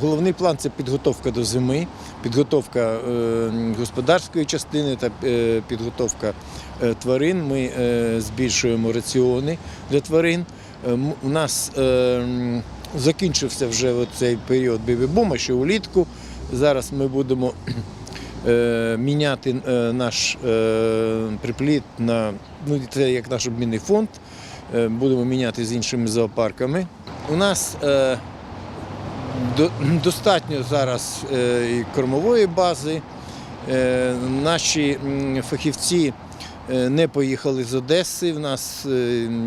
Головний план це підготовка до зими, підготовка е, господарської частини та е, підготовка е, тварин. Ми збільшуємо раціони для тварин. У нас закінчився вже цей період бібі-бума, ще улітку. Зараз ми будемо міняти наш припліт на ну, це як наш обмінний фонд. Будемо міняти з іншими зоопарками. У нас достатньо зараз е, кормової бази. Е, Наші фахівці е, не поїхали з Одеси. В нас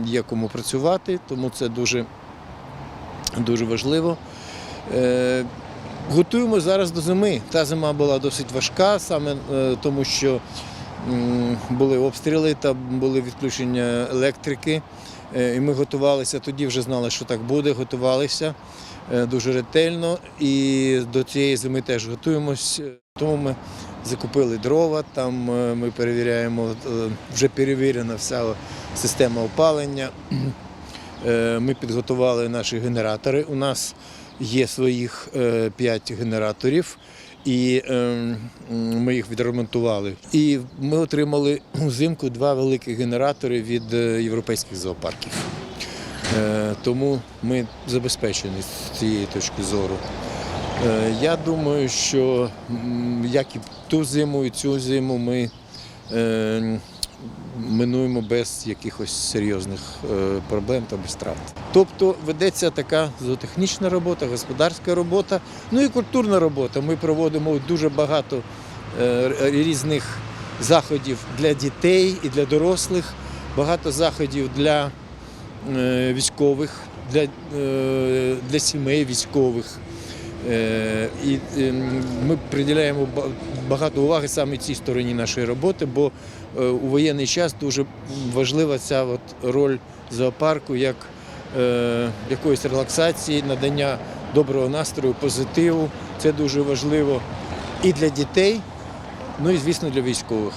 є кому працювати, тому це дуже, дуже важливо. Готуємо зараз до зими. Та зима була досить важка, саме тому що були обстріли та були відключення електрики. Е, І ми готувалися, тоді вже знали, що так буде, готувалися е, дуже ретельно. І до цієї зими теж готуємось. Тому ми закупили дрова, там е, ми перевіряємо, вже перевірена вся система опалення. Ми підготували наші генератори. У нас є своїх 5 генераторів. І е, ми їх відремонтували. І ми отримали взимку два великі генератори від е, європейських зоопарків. Е, Тому ми забезпечені з цієї точки зору. Е, Я думаю, що як і ту зиму, і цю зиму ми е, минуємо без якихось серйозних е, проблем та без втрат. Тобто ведеться така зоотехнічна робота, господарська робота, ну і культурна робота. Ми проводимо дуже багато е, різних заходів для дітей і для дорослих, багато заходів для е, військових, для, для сімей військових. Е, І е, ми приділяємо багато уваги саме цій стороні нашої роботи, бо е, у воєнний час дуже важлива ця от роль зоопарку як е, якоїсь релаксації, надання доброго настрою, позитиву. Це дуже важливо і для дітей, ну і звісно для військових.